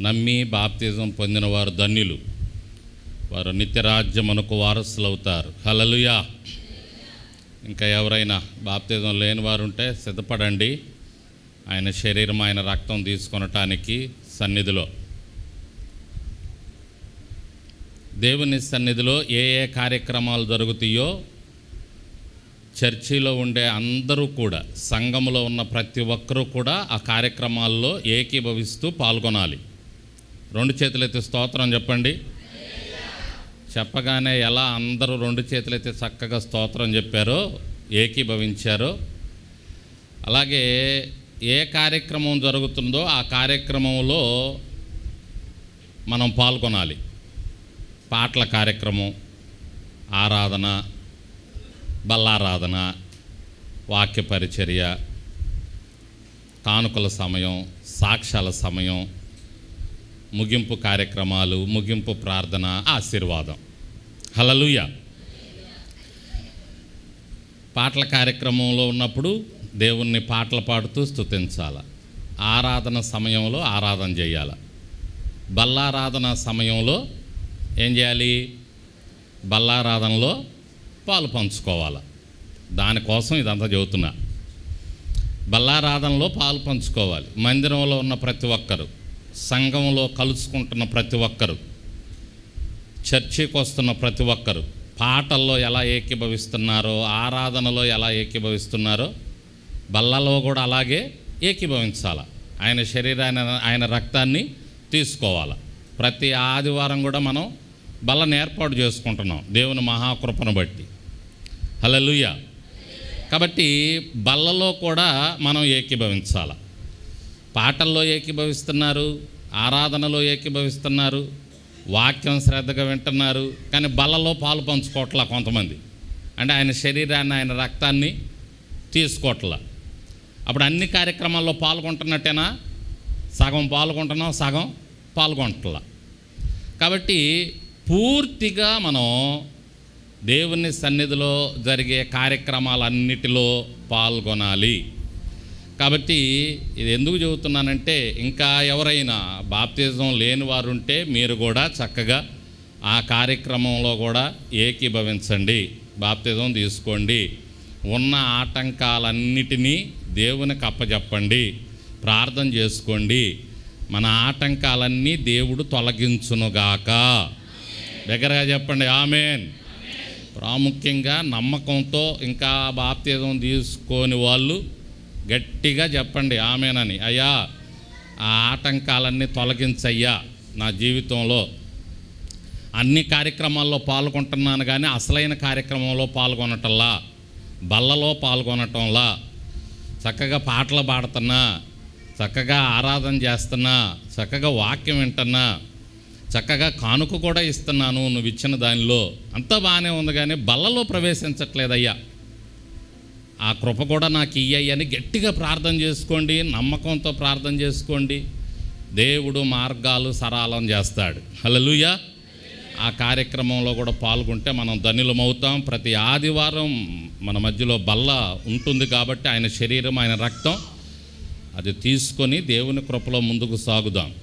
నమ్మి బాప్తిజం పొందిన వారు ధన్యులు. వారు నిత్యరాజ్యమునకు వారసులు అవుతారు హలలుయా ఇంకా ఎవరైనా బాప్తిజం లేని వారు ఉంటే సిద్ధపడండి. ఆయన శరీరం ఆయన రక్తం తీసుకొనటానికి సన్నిధిలో. దేవుని సన్నిధిలో ఏ ఏ కార్యక్రమాలు జరుగుతాయో చర్చిలో ఉండే అందరూ కూడా సంఘములో ఉన్న ప్రతి ఒక్కరూ కూడా ఆ కార్యక్రమాల్లో ఏకీభవిస్తూ పాల్గొనాలి. రెండు చేతులైతే స్తోత్రం చెప్పండి. చెప్పగానే ఎలా అందరూ రెండు చేతులైతే చక్కగా స్తోత్రం చెప్పారో ఏకీభవించారో. అలాగే ఏ కార్యక్రమం జరుగుతుందో ఆ కార్యక్రమంలో మనం పాల్గొనాలి. పాటల కార్యక్రమం ఆరాధన బల్లారాధన వాక్య పరిచర్య కానుకల సమయం సాక్ష్యాల సమయం ముగింపు కార్యక్రమాలు ముగింపు ప్రార్థన ఆశీర్వాదం. హలలుయ పాటల కార్యక్రమంలో ఉన్నప్పుడు దేవుణ్ణి పాటలు పాడుతూ స్థుతించాల ఆరాధన సమయంలో ఆరాధన చేయాలి. బల్లారాధన సమయంలో ఏం చేయాలి? బల్లారాధనలో పాలు పంచుకోవాలి. దానికోసం ఇదంతా చెబుతున్నా. బల్లారాధనలో పాలు పంచుకోవాలి. మందిరంలో ఉన్న ప్రతి ఒక్కరు. సంఘంలో కలుసుకుంటున్న ప్రతి ఒక్కరు చర్చికి వస్తున్న ప్రతి ఒక్కరు పాటల్లో ఎలా ఏకీభవిస్తున్నారో ఆరాధనలో ఎలా ఏకీభవిస్తున్నారో బల్లలో కూడా అలాగే ఏకీభవించాలి. ఆయన శరీరాన్ని ఆయన రక్తాన్ని తీసుకోవాలి. ప్రతి ఆదివారం కూడా మనం బల్లను ఏర్పాటు చేసుకుంటున్నాం దేవుని మహాకృపను బట్టి. హల్లెలూయ. కాబట్టి బల్లలో కూడా మనం ఏకీభవించాలి. పాటల్లో ఏకీభవిస్తున్నారు ఆరాధనలో ఏకీభవిస్తున్నారు వాక్యం శ్రద్ధగా వింటున్నారు కానీ బలలో పాలు పంచుకోవట్లా కొంతమంది. అంటే ఆయన శరీరాన్ని ఆయన రక్తాన్ని తీసుకోవట్లా. అప్పుడు అన్ని కార్యక్రమాల్లో పాల్గొంటున్నట్టేనా? సగం పాల్గొంటున్నాం సగం పాల్గొంటలా. కాబట్టి పూర్తిగా మనం దేవుని సన్నిధిలో జరిగే కార్యక్రమాలన్నిటిలో పాల్గొనాలి. కాబట్టి ఇది ఎందుకు చెబుతున్నానంటే ఇంకా ఎవరైనా బాప్తిజం లేని వారు ఉంటే మీరు కూడా చక్కగా ఆ కార్యక్రమంలో కూడా ఏకీభవించండి బాప్తిజం తీసుకోండి. ఉన్న ఆటంకాలన్నిటినీ దేవునికి అప్పచెప్పండి ప్రార్థన చేసుకోండి. మన ఆటంకాలన్నీ దేవుడు తొలగించునుగాక. దగ్గరగా చెప్పండి ఆమెన్. ప్రాముఖ్యంగా నమ్మకంతో ఇంకా బాప్తిజం తీసుకొని వాళ్ళు గట్టిగా చెప్పండి ఆమెనని. అయ్యా ఆ ఆటంకాలన్నీ తొలగించయ్యా నా జీవితంలో. అన్ని కార్యక్రమాల్లో పాల్గొంటున్నాను కానీ అసలైన కార్యక్రమంలో పాల్గొనటంలా బల్లలో పాల్గొనటంలా చక్కగా పాటలు పాడుతున్నా చక్కగా ఆరాధన చేస్తున్నా చక్కగా వాక్యం వింటున్నా చక్కగా కానుక కూడా ఇస్తున్నాను నువ్వు ఇచ్చిన దానిలో. అంతా బాగానే ఉంది కానీ బల్లలో ప్రవేశించట్లేదయ్యా. ఆ కృప కూడా నాకు ఇయ్యని గట్టిగా ప్రార్థన చేసుకోండి నమ్మకంతో ప్రార్థన చేసుకోండి. దేవుడు మార్గాలు సరళం చేస్తాడు. హలలుయ ఆ కార్యక్రమంలో కూడా పాల్గొంటే మనం ధనులమవుతాం ప్రతి ఆదివారం మన మధ్యలో బల్ల ఉంటుంది కాబట్టి ఆయన శరీరం ఆయన రక్తం అది తీసుకొని దేవుని కృపలో ముందుకు సాగుదాం.